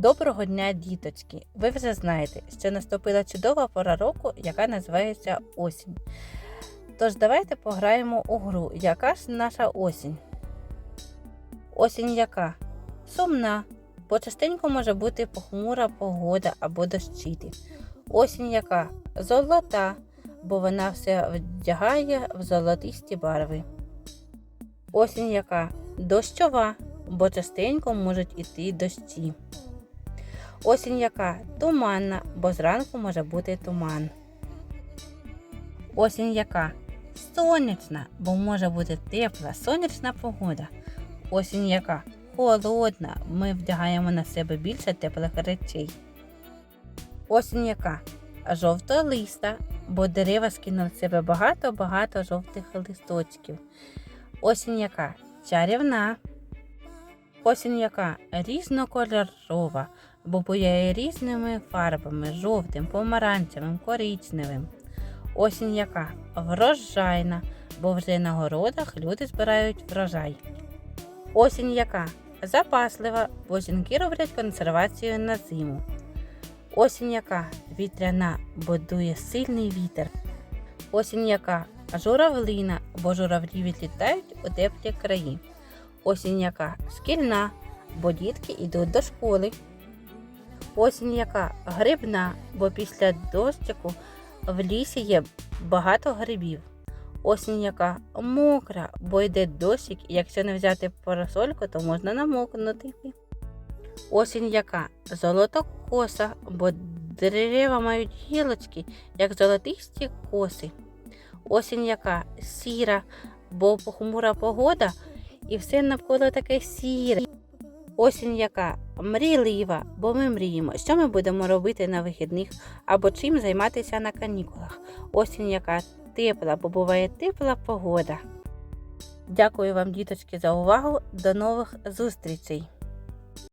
Доброго дня, діточки! Ви вже знаєте, що наступила чудова пора року, яка називається осінь. Тож давайте пограємо у гру. Яка ж наша осінь? Осінь яка? Сумна, бо частенько може бути похмура погода або дощити. Осінь яка? Золота, бо вона все вдягає в золотисті барви. Осінь яка? Дощова, бо частенько можуть іти дощі. Осінь яка? Туманна, бо зранку може бути туман. Осінь яка? Сонячна, бо може бути тепла, сонячна погода. Осінь яка? Холодна, ми вдягаємо на себе більше теплих речей. Осінь яка? Жовтолиста, бо дерева скинули з себе багато-багато жовтих листочків. Осінь яка? Чарівна. Осінь яка різнокольорова, бо буяє різними фарбами жовтим, помаранчевим, коричневим. Осінь яка врожайна, бо вже на городах люди збирають врожай. Осінь яка запаслива, бо жінки роблять консервацію на зиму. Осінь яка вітряна, бо дує сильний вітер. Осінь яка журавлина, бо журавлі відлітають у теплі краї. Осінь яка шкільна, бо дітки йдуть до школи. Осінь яка грибна, бо після дощику в лісі є багато грибів. Осінь яка мокра, бо йде дощик, і якщо не взяти парасольку, то можна намокнути. Осінь яка золотокоса, бо дерева мають гілочки, як золотисті коси. Осінь яка сіра, бо похмура погода і все навколо таке сіре. Осінь яка мрійлива, бо ми мріємо, що ми будемо робити на вихідних або чим займатися на канікулах. Осінь яка тепла, бо буває тепла погода. Дякую вам, діточки, за увагу. До нових зустрічей!